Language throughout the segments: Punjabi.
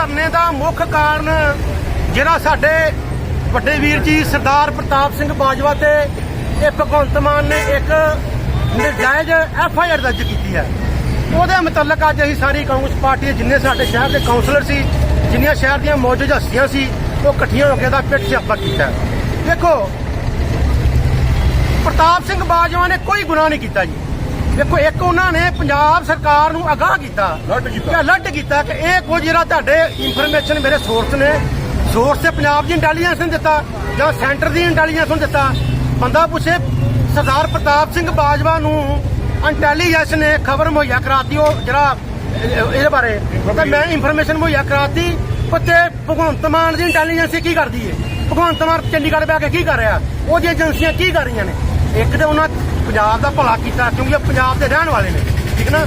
ਧਰਨੇ ਦਾ ਮੁੱਖ ਕਾਰਨ ਜਿਹੜਾ ਸਾਡੇ ਵੱਡੇ ਵੀਰ ਜੀ ਸਰਦਾਰ ਪ੍ਰਤਾਪ ਸਿੰਘ ਬਾਜਵਾ ਤੇ ਇਹ ਭਗਵੰਤ ਮਾਨ ਨੇ ਇੱਕ ਨਜਾਇਜ਼ ਐਫ ਆਈ ਆਰ ਦਰਜ ਕੀਤੀ ਹੈ। ਉਹਦੇ ਮੁਤਲਕ ਅੱਜ ਅਸੀਂ ਸਾਰੀ ਕਾਂਗਰਸ ਪਾਰਟੀ ਦੇ ਜਿੰਨੇ ਸਾਡੇ ਸ਼ਹਿਰ ਦੇ ਕਾਉਂਸਲਰ ਸੀ, ਜਿੰਨੀਆਂ ਸ਼ਹਿਰ ਦੀਆਂ ਮੌਜੂਦ ਹਸਤੀਆਂ ਸੀ, ਉਹ ਇਕੱਠੀਆਂ ਹੋ ਕੇ ਦਾ ਪਿੱਠ ਸਿਆਪਾ ਕੀਤਾ ਦੇਖੋ, ਪ੍ਰਤਾਪ ਸਿੰਘ ਬਾਜਵਾ ਨੇ ਕੋਈ ਗੁਨਾਹ ਨਹੀਂ ਕੀਤਾ ਜੀ। ਦੇਖੋ ਇੱਕ ਉਹਨਾਂ ਨੇ ਪੰਜਾਬ ਸਰਕਾਰ ਨੂੰ ਅਗਾਹ ਕੀਤਾ ਅਲਰਟ ਕੀਤਾ। ਕਿ ਕੀਤਾ ਕਿ ਇਹ ਕੁਝ ਜਿਹੜਾ ਤੁਹਾਡੇ ਇਨਫੋਰਮੇਸ਼ਨ ਮੇਰੇ ਸੋਰਸ ਨੇ ਸੋਰਸ ਤੇ ਪੰਜਾਬ ਦੀ ਇੰਟੈਲੀਜੈਂਸ ਨੇ ਦਿੱਤਾ ਜਾਂ ਸੈਂਟਰ ਦੀ ਇੰਟੈਲੀਜੈਂਸ ਨੂੰ ਦਿੱਤਾ। ਬੰਦਾ ਪੁੱਛੇ ਸਰਦਾਰ ਪ੍ਰਤਾਪ ਸਿੰਘ ਬਾਜਵਾ ਨੂੰ ਇੰਟੈਲੀਜੈਂਸ ਨੇ ਖਬਰ ਮੁਹੱਈਆ ਕਰਾਤੀ ਉਹ ਜਿਹੜਾ ਇਹ- ਇਹਦੇ ਬਾਰੇ। ਤਾਂ ਮੈਂ ਇਨਫੋਰਮੇਸ਼ਨ ਮੁਹੱਈਆ ਕਰਾਤੀ ਤੇ ਭਗਵੰਤ ਮਾਨ ਦੀ ਇੰਟੈਲੀਜੈਂਸ ਕੀ ਕਰਦੀ ਏ? ਭਗਵੰਤ ਮਾਨ ਚੰਡੀਗੜ੍ਹ ਬੈ ਕੇ ਕੀ ਕਰ ਰਿਹਾ? ਉਹਦੀਆਂ ਏਜੰਸੀਆਂ ਕੀ ਕਰ ਰਹੀਆਂ ਨੇ? ਇੱਕ ਤੇ ਉਹਨਾਂ ਪੰਜਾਬ ਦਾ ਭਲਾ ਕੀਤਾ, ਕਿਉਂਕਿ ਇਹ ਪੰਜਾਬ ਦੇ ਰਹਿਣ ਵਾਲੇ ਨੇ, ਠੀਕ ਨਾ?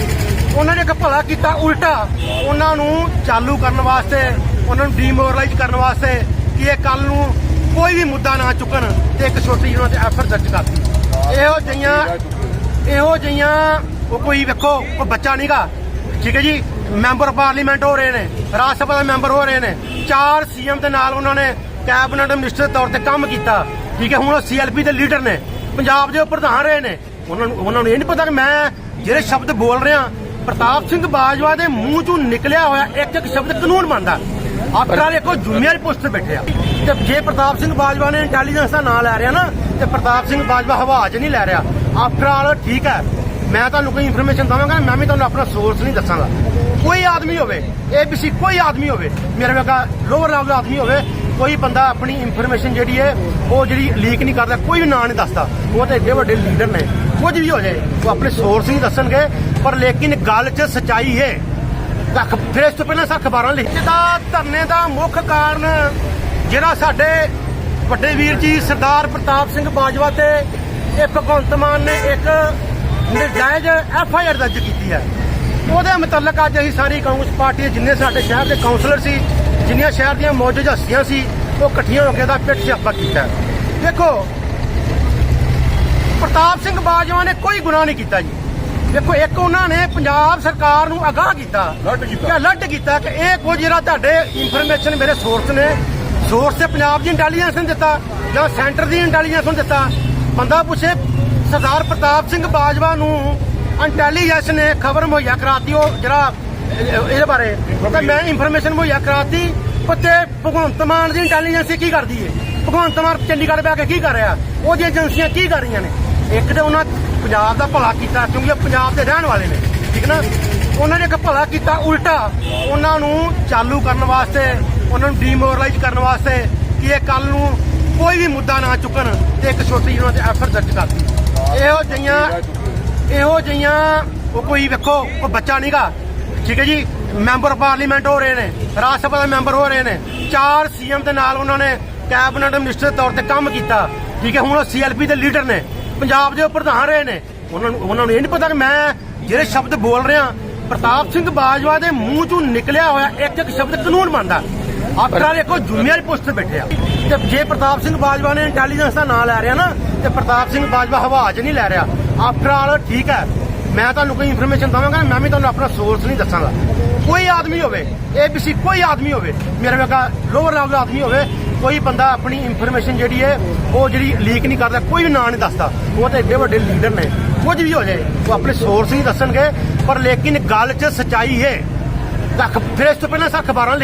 ਉਹਨਾਂ ਨੇ ਇੱਕ ਭਲਾ ਕੀਤਾ, ਉਲਟਾ ਉਹਨਾਂ ਨੂੰ ਚਾਲੂ ਕਰਨ ਵਾਸਤੇ, ਉਹਨਾਂ ਨੂੰ ਡੀਮੋਰਲਾਈਜ਼ ਕਰਨ ਵਾਸਤੇ ਕਿ ਇਹ ਕੱਲ ਨੂੰ ਕੋਈ ਵੀ ਮੁੱਦਾ ਨਾ ਚੁੱਕਣ ਤੇ ਇੱਕ ਛੋਟੀ ਜਿਹੀ ਉਹਨਾਂ ਤੇ ਐਫਰ ਦਰਜ ਕਰਤੀ ਇਹੋ ਜਿਹੀਆਂ ਇਹੋ ਜਿਹੀਆਂ, ਉਹ ਕੋਈ ਵੇਖੋ ਉਹ ਬੱਚਾ ਨਹੀਂਗਾ ਠੀਕ ਹੈ ਜੀ? ਮੈਂਬਰ ਪਾਰਲੀਮੈਂਟ ਹੋ ਰਹੇ ਨੇ, ਰਾਜ ਸਭਾ ਦੇ ਮੈਂਬਰ ਹੋ ਰਹੇ ਨੇ, ਚਾਰ ਸੀਐਮ ਦੇ ਨਾਲ ਉਹਨਾਂ ਨੇ ਕੈਬਨਿਟ ਮਿਨਿਸਟਰ ਦੇ ਤੌਰ ਤੇ ਕੰਮ ਕੀਤਾ, ਠੀਕ ਹੈ? ਹੁਣ ਉਹ ਸੀਐਲਪੀ ਦੇ ਲੀਡਰ ਨੇ ਪੰਜਾਬ ਦੇ ਪ੍ਰਧਾਨ ਰਹੇ ਨੇ। ਉਹਨਾਂ ਨੂੰ ਉਹਨਾਂ ਨੂੰ ਇਹ ਨਹੀਂ ਪਤਾ ਕਿ ਮੈਂ ਜਿਹੜੇ ਸ਼ਬਦ ਬੋਲ ਰਿਹਾ, ਪ੍ਰਤਾਪ ਸਿੰਘ ਬਾਜਵਾ ਦੇ ਮੂੰਹ ਚੋਂ ਨਿਕਲਿਆ ਹੋਇਆ ਇੱਕ ਇੱਕ ਸ਼ਬਦ ਕਾਨੂੰਨ ਬਣਦਾ। ਆਫਟਰ ਆਲ ਇੱਕੋ ਪੋਸਟ ਤੇ ਬੈਠੇ ਆ। ਤੇ ਜੇ ਪ੍ਰਤਾਪ ਸਿੰਘ ਬਾਜਵਾ ਨੇ ਇੰਟੈਲੀਜੈਂਸ ਦਾ ਨਾਂ ਲੈ ਰਿਹਾ ਨਾ, ਤੇ ਪ੍ਰਤਾਪ ਸਿੰਘ ਬਾਜਵਾ ਹਵਾ 'ਚ ਨਹੀਂ ਲੈ ਰਿਹਾ। ਆਫਟਰ ਆਲ ਠੀਕ ਹੈ। ਮੈਂ ਤੁਹਾਨੂੰ ਕੋਈ ਇਨਫੋਰਮੇਸ਼ਨ ਦਵਾਂਗਾ, ਮੈਂ ਵੀ ਤੁਹਾਨੂੰ ਆਪਣਾ ਸੋਰਸ ਨਹੀਂ ਦੱਸਾਂਗਾ। ਕੋਈ ਆਦਮੀ ਹੋਵੇ ਏਬੀਸੀ ਕੋਈ ਆਦਮੀ ਹੋਵੇ, ਮੇਰੇ ਵਰਗਾ ਲੋਅਰ ਲੈਵਲ ਆਦਮੀ ਹੋਵੇ ਕੋਈ ਬੰਦਾ ਆਪਣੀ ਇਨਫੋਰਮੇਸ਼ਨ ਜਿਹੜੀ ਹੈ, ਉਹ ਜਿਹੜੀ ਲੀਕ ਨਹੀਂ ਕਰਦਾ, ਕੋਈ ਵੀ ਨਾਂ ਨਹੀਂ ਦੱਸਦਾ। ਉਹ ਤਾਂ ਏਡੇ ਵੱਡੇ ਲੀਡਰ ਨੇ। ਕੁਝ ਵੀ ਹੋ ਜਾਏ, ਉਹ ਆਪਣੇ ਸੋਰਸ ਨਹੀਂ ਦੱਸਣਗੇ, ਪਰ ਲੇਕਿਨ ਗੱਲ 'ਚ ਸਚਾਈ ਹੈ। ਲੱਖ, ਫਿਰ ਇਸ ਤੋਂ ਪਹਿਲਾਂ ਸਾ ਅਖਬਾਰਾਂ ਲਿਖ। ਦਾ ਧਰਨੇ ਦਾ ਮੁੱਖ ਕਾਰਨ, ਜਿਹੜਾ ਸਾਡੇ ਵੱਡੇ ਵੀਰ ਜੀ ਸਰਦਾਰ ਪ੍ਰਤਾਪ ਸਿੰਘ ਬਾਜਵਾ ਤੇ ਇਹ ਭਗਵੰਤ ਮਾਨ ਨੇ ਇੱਕ ਨਜਾਇਜ਼ ਐਫ ਆਈ ਆਰ ਦਰਜ ਕੀਤੀ ਹੈ। ਉਹਦੇ ਮੁਤਲਕ ਅੱਜ ਅਸੀਂ ਸਾਰੀ ਕਾਂਗਰਸ ਪਾਰਟੀ ਦੇ ਜਿੰਨੇ ਸਾਡੇ ਸ਼ਹਿਰ ਦੇ ਕਾਉਂਸਲਰ ਸੀ ਜਿੰਨੀਆਂ ਸ਼ਹਿਰ ਦੀਆਂ ਮੌਜੂਦ ਹਸਤੀਆਂ ਸੀ ਉਹ ਇਕੱਠੀਆਂ ਹੋ ਕੇ ਦਾ ਪਿੱਠ ਸਿਆਪਾ ਕੀਤਾ। ਦੇਖੋ ਪ੍ਰਤਾਪ ਸਿੰਘ ਬਾਜਵਾ ਨੇ ਕੋਈ ਗੁਨਾਹ ਨਹੀਂ ਕੀਤਾ ਜੀ ਦੇਖੋ ਇੱਕ ਉਹਨਾਂ ਨੇ ਪੰਜਾਬ ਸਰਕਾਰ ਨੂੰ ਅਗਾਹ ਕੀਤਾ ਅਲਰਟ ਕੀਤਾ। ਕਿ ਅਲਰਟ ਕੀਤਾ ਕਿ ਇਹ ਕੁਝ ਜਿਹੜਾ ਤੁਹਾਡੇ ਇਨਫੋਰਮੇਸ਼ਨ ਮੇਰੇ ਸੋਰਸ ਨੇ ਸੋਰਸ ਤੇ ਪੰਜਾਬ ਦੀ ਇੰਟੈਲੀਜੈਂਸ ਨੇ ਦਿੱਤਾ ਜਾਂ ਸੈਂਟਰ ਦੀ ਇੰਟੈਲੀਜੈਂਸ ਨੂੰ ਦਿੱਤਾ ਬੰਦਾ ਪੁੱਛੇ ਸਰਦਾਰ ਪ੍ਰਤਾਪ ਸਿੰਘ ਬਾਜਵਾ ਨੂੰ ਇੰਟੈਲੀਜੈਂਸ ਨੇ ਖਬਰ ਮੁਹੱਈਆ ਕਰਾਤੀ ਉਹ ਜਿਹੜਾ ਇਹਦੇ ਬਾਰੇ। ਤਾਂ ਮੈਂ ਇਨਫੋਰਮੇਸ਼ਨ ਮੁਹੱਈਆ ਕਰਾਤੀ ਤੇ ਭਗਵੰਤ ਮਾਨ ਦੀ ਇੰਟੈਲੀਜੈਂਸ ਕੀ ਕਰਦੀ ਹੈ ਭਗਵੰਤ ਮਾਨ ਚੰਡੀਗੜ੍ਹ ਬੈ ਕੇ ਕੀ ਕਰ ਰਿਹਾ? ਉਹਦੀਆਂ ਏਜੰਸੀਆਂ ਕੀ ਕਰ ਰਹੀਆਂ ਨੇ? ਇੱਕ ਤੇ ਉਹਨਾਂ ਪੰਜਾਬ ਦਾ ਭਲਾ ਕੀਤਾ, ਕਿਉਂਕਿ ਉਹ ਪੰਜਾਬ ਦੇ ਰਹਿਣ ਵਾਲੇ ਨੇ, ਠੀਕ ਨਾ? ਉਹਨਾਂ ਨੇ ਇੱਕ ਭਲਾ ਕੀਤਾ, ਉਲਟਾ ਉਹਨਾਂ ਨੂੰ ਚਾਲੂ ਕਰਨ ਵਾਸਤੇ, ਉਹਨਾਂ ਨੂੰ ਡੀਮੋਰਲਾਈਜ਼ ਕਰਨ ਵਾਸਤੇ ਕਿ ਇਹ ਕੱਲ ਨੂੰ ਕੋਈ ਵੀ ਮੁੱਦਾ ਨਾ ਚੁੱਕਣ ਤੇ ਇੱਕ ਛੋਟੀ ਜਿਹੀ ਉਹਨਾਂ ਤੇ ਐਫਰਟ ਦਰਜ ਕਰਤੀ। ਇਹੋ ਜਿਹੀਆਂ ਇਹੋ ਜਿਹੀਆਂ, ਉਹ ਕੋਈ ਵੇਖੋ ਉਹ ਬੱਚਾ ਨਹੀਂਗਾ ਠੀਕ ਹੈ ਜੀ? ਮੈਂਬਰ ਪਾਰਲੀਮੈਂਟ ਹੋ ਰਹੇ ਨੇ, ਰਾਜ ਸਭਾ ਦੇ ਮੈਂਬਰ ਹੋ ਰਹੇ ਨੇ। ਚਾਰ ਸੀਐਮ ਦੇ ਨਾਲ ਉਹਨਾਂ ਨੇ ਕੈਬਨਿਟ ਮਿਨਿਸਟਰ ਦੇ ਤੌਰ ਤੇ ਕੰਮ ਕੀਤਾ। ਠੀਕ ਹੈ, ਹੁਣ ਉਹ ਸੀਐਲਪੀ ਦੇ ਲੀਡਰ ਨੇ, ਪੰਜਾਬ ਦੇ ਪ੍ਰਧਾਨ ਰਹੇ ਨੇ। ਉਹਨਾਂ ਨੂੰ ਉਹਨਾਂ ਨੂੰ ਇਹ ਨਹੀਂ ਪਤਾ ਕਿ ਮੈਂ ਜਿਹੜੇ ਸ਼ਬਦ ਬੋਲ ਰਿਹਾ, ਪ੍ਰਤਾਪ ਸਿੰਘ ਬਾਜਵਾ ਦੇ ਮੂੰਹ ਚੋਂ ਨਿਕਲਿਆ ਹੋਇਆ ਇੱਕ ਇੱਕ ਸ਼ਬਦ ਕਾਨੂੰਨ ਬਣਦਾ। ਆਫਟਰ ਆਲ ਇੱਕੋ ਜ਼ਿੰਮੇਵਾਰੀ ਪੋਸਟ ਤੇ ਬੈਠੇ ਆ। ਤੇ ਜੇ ਪ੍ਰਤਾਪ ਸਿੰਘ ਬਾਜਵਾ ਨੇ ਇੰਟੈਲੀਜੈਂਸ ਦਾ ਨਾਂ ਲੈ ਰਿਹਾ ਨਾ, ਤੇ ਪ੍ਰਤਾਪ ਸਿੰਘ ਬਾਜਵਾ ਹਵਾ 'ਚ ਨਹੀਂ ਲੈ ਰਿਹਾ। ਆਫਟਰ ਆਲ ਠੀਕ ਹੈ ਮੈਂ ਤੁਹਾਨੂੰ ਕੋਈ ਇਨਫੋਰਮੇਸ਼ਨ ਦਵਾਂਗਾ, ਮੈਂ ਵੀ ਤੁਹਾਨੂੰ ਆਪਣਾ ਸੋਰਸ ਨਹੀਂ ਦੱਸਾਂਗਾ। ਕੋਈ ਆਦਮੀ ਹੋਵੇ ਏਬੀਸੀ ਕੋਈ ਆਦਮੀ ਹੋਵੇ, ਮੇਰੇ ਵਰਗਾ ਲੋਅਰ ਲੈਵਲ ਦਾ ਆਦਮੀ ਹੋਵੇ, ਕੋਈ ਬੰਦਾ ਆਪਣੀ ਇਨਫੋਰਮੇਸ਼ਨ ਜਿਹੜੀ ਹੈ, ਉਹ ਜਿਹੜੀ ਲੀਕ ਨਹੀਂ ਕਰਦਾ, ਕੋਈ ਵੀ ਨਾਂ ਨਹੀਂ ਦੱਸਦਾ, ਉਹ ਤਾਂ ਏਡੇ ਵੱਡੇ ਲੀਡਰ ਨੇ। ਕੁਝ ਵੀ ਹੋ ਜਾਏ, ਉਹ ਆਪਣੇ ਸੋਰਸ ਨਹੀਂ ਦੱਸਣਗੇ, ਪਰ ਲੇਕਿਨ ਗੱਲ 'ਚ ਸਚਾਈ ਹੈ। ਫਿਰ ਇਸ ਤੋਂ ਪਹਿਲਾਂ ਸਾ ਅਖਬਾਰਾਂ ਲਿਖ